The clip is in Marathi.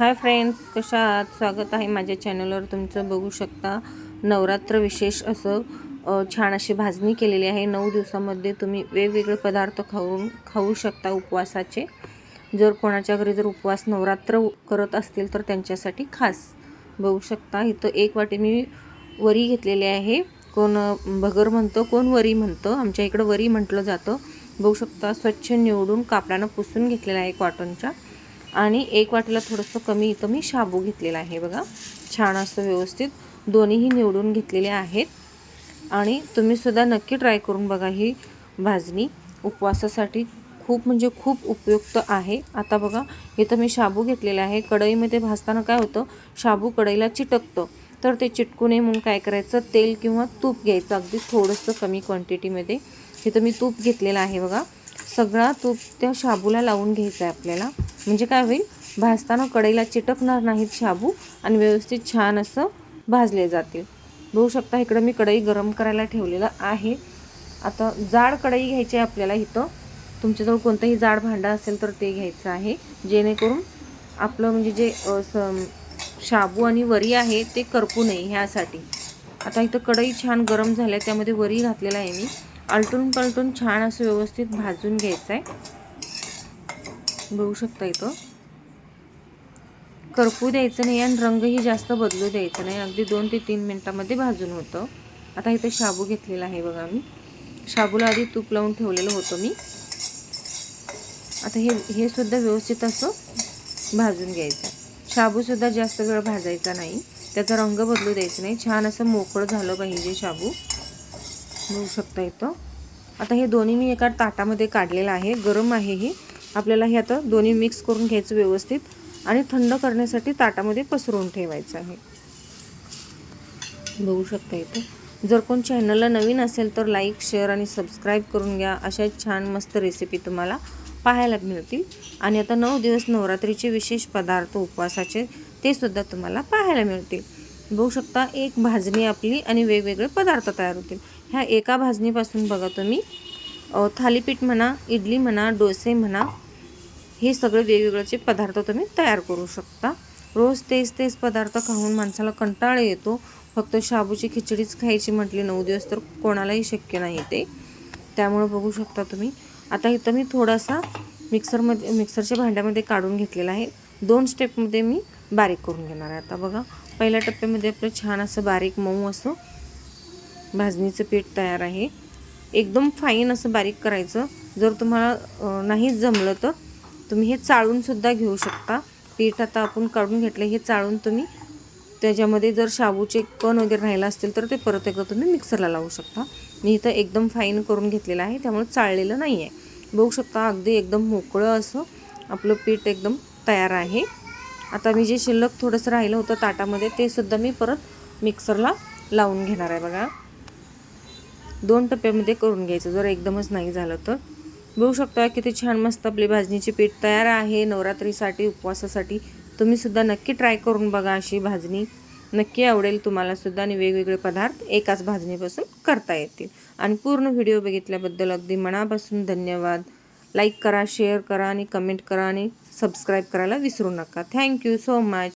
हाय फ्रेंड्स कशा आहात? स्वागत आहे माझ्या चॅनलवर. तुमचं बघू शकता नवरात्र विशेष असं छान अशी भाजणी केलेली आहे. नऊ दिवसामध्ये तुम्ही वेगवेगळे पदार्थ खाऊन खाऊ शकता उपवासाचे. जर कोणाच्या घरी जर उपवास नवरात्र करत असतील तर त्यांच्यासाठी खास. बघू शकता इथं एक वाटी मी वरी घेतलेली आहे. कोण भगर म्हणतं कोण वरी म्हणतं. आमच्या इकडं वरी म्हटलं जातं. बघू शकता स्वच्छ निवडून कापडानं पुसून घेतलेला आहे कॉटनच्या आणि एक वाटीला थोडंसं कमी इथं मी शाबू घेतलेला आहे बघा. छान असं व्यवस्थित दोन्हीही निवडून घेतलेले आहेत. आणि तुम्ही सुद्धा नक्की ट्राय करून बघा ही भाजणी. उपवासासाठी खूप म्हणजे खूप उपयुक्त आहे. आता बघा इथं मी शाबू घेतलेला आहे. कढईमध्ये भाजताना काय होतं शाबू कढईला चिटकतं. तर ते चिटकू नये म्हणून काय करायचं तेल किंवा तूप घ्यायचं. अगदी थोडंसं कमी क्वांटिटीमध्ये इथं मी तूप घेतलेलं आहे बघा. सगळा तूप त्या शाबूला लावून घ्यायचा आहे आपल्याला. म्हणजे काय होईल? भाजताना कढईला चिटकणार नाहीत शाबू आणि व्यवस्थित छान असं भाजले जातील. बघू शकता इकडं मी कढई गरम करायला ठेवलेलं आहे. आता जाड कढई घ्यायची आहे आपल्याला इथं. तुमच्याजवळ कोणतंही जाड भांडं असेल तर ते घ्यायचं आहे. जेणेकरून आपलं म्हणजे जे स- शाबू आणि वरी आहे ते करपू नये ह्यासाठी. आता इथं कढई छान गरम झाल्या त्यामध्ये वरी घातलेला आहे मी. आलटून पलटून छान असं व्यवस्थित भाजून घ्यायचं आहे. बघू शकता इथं. करपू द्यायचं नाही आणि रंगही जास्त बदलू द्यायचं नाही. अगदी दोन ते तीन मिनटामध्ये भाजून होतं. आता इथं शाबू घेतलेला आहे बघा मी. शाबूला आधी तूप लावून ठेवलेलं होतं मी. आता हे हे सुद्धा व्यवस्थित असं भाजून घ्यायचं. आहे शाबूसुद्धा जास्त वेळ भाजायचा नाही. त्याचा रंग बदलू द्यायचा नाही. छान असं मोकळं झालं पाहिजे शाबू. बघू शकता इथं. आता हे दोन्ही मी एका ताटामध्ये काढलेलं आहे. गरम आहे हे. आपल्याला हे आता दोन्ही मिक्स करून घ्यायचं व्यवस्थित आणि थंड करण्यासाठी ताटामध्ये पसरवून ठेवायचं आहे. बघू शकता इथं. जर कोण चॅनलला नवीन असेल तर लाईक शेअर आणि सबस्क्राईब करून घ्या. अशा छान मस्त रेसिपी तुम्हाला पाहायला मिळतील. आणि आता नऊ दिवस नवरात्रीचे विशेष पदार्थ उपवासाचे ते सुद्धा तुम्हाला पाहायला मिळतील. बघू शकता एक भाजणी आपली आणि वेगवेगळे पदार्थ तयार होतील. ह्या एका भाजणीपासून बघा तुम्ही. थालीपीठ म्हणा इडली म्हणा डोसे म्हणा हे सगळे वेगवेगळेचे पदार्थ तुम्ही तयार करू शकता. रोज तेच तेच पदार्थ खाऊन माणसाला कंटाळा येतो. फक्त शाबूची खिचडीच खायची म्हटली नऊ दिवस तर कोणालाही शक्य नाही ते. त्यामुळं बघू शकता तुम्ही. आता इथं मी थोडासा मिक्सरमध्ये मिक्सरच्या भांड्यामध्ये काढून घेतलेला आहे. दोन स्टेपमध्ये मी बारीक करून घेणार आहे. आता बघा पहिल्या टप्प्यामध्ये आपलं छान असं बारीक मऊ असं भाजणीचं पीठ तयार आहे. एकदम फाईन असं बारीक करायचं. जर तुम्हाला नाही जमलं तर तुम्ही हे चाळूनसुद्धा घेऊ शकता. पीठ आता आपण काढून घेतलं हे चाळून तुम्ही त्याच्यामध्ये जर शाबूचे कण वगैरे राहिला असतील तर ते परत एकदा तुम्ही मिक्सरला लावू शकता. मी इथं एकदम फाईन करून घेतलेलं आहे त्यामुळे चाळलेलं नाही आहे बघू शकता अगदी एकदम मोकळं असं आपलं पीठ एकदम तयार आहे. आता मी जे शिल्लक थोडंसं राहिलं होतं ताटामध्ये ते सुद्धा मी परत मिक्सरला लावून घेणार आहे बघा. दोन टप्प्यामध्ये करून घ्यायचं. जर एकदमच नाही झालं तर. बघू शकता किती छान मस्त आपली भाजणीची पीठ तयार आहे. नवरात्रीसाठी उपवासासाठी तुम्हीसुद्धा नक्की ट्राय करून बघा अशी भाजणी. नक्की आवडेल तुम्हालासुद्धा आणि वेगवेगळे पदार्थ एकाच भाजणीपासून करता येतील. आणि पूर्ण व्हिडिओ बघितल्याबद्दल अगदी मनापासून धन्यवाद. लाईक करा शेअर करा आणि कमेंट करा आणि सबस्क्राईब करायला विसरू नका. Thank you so much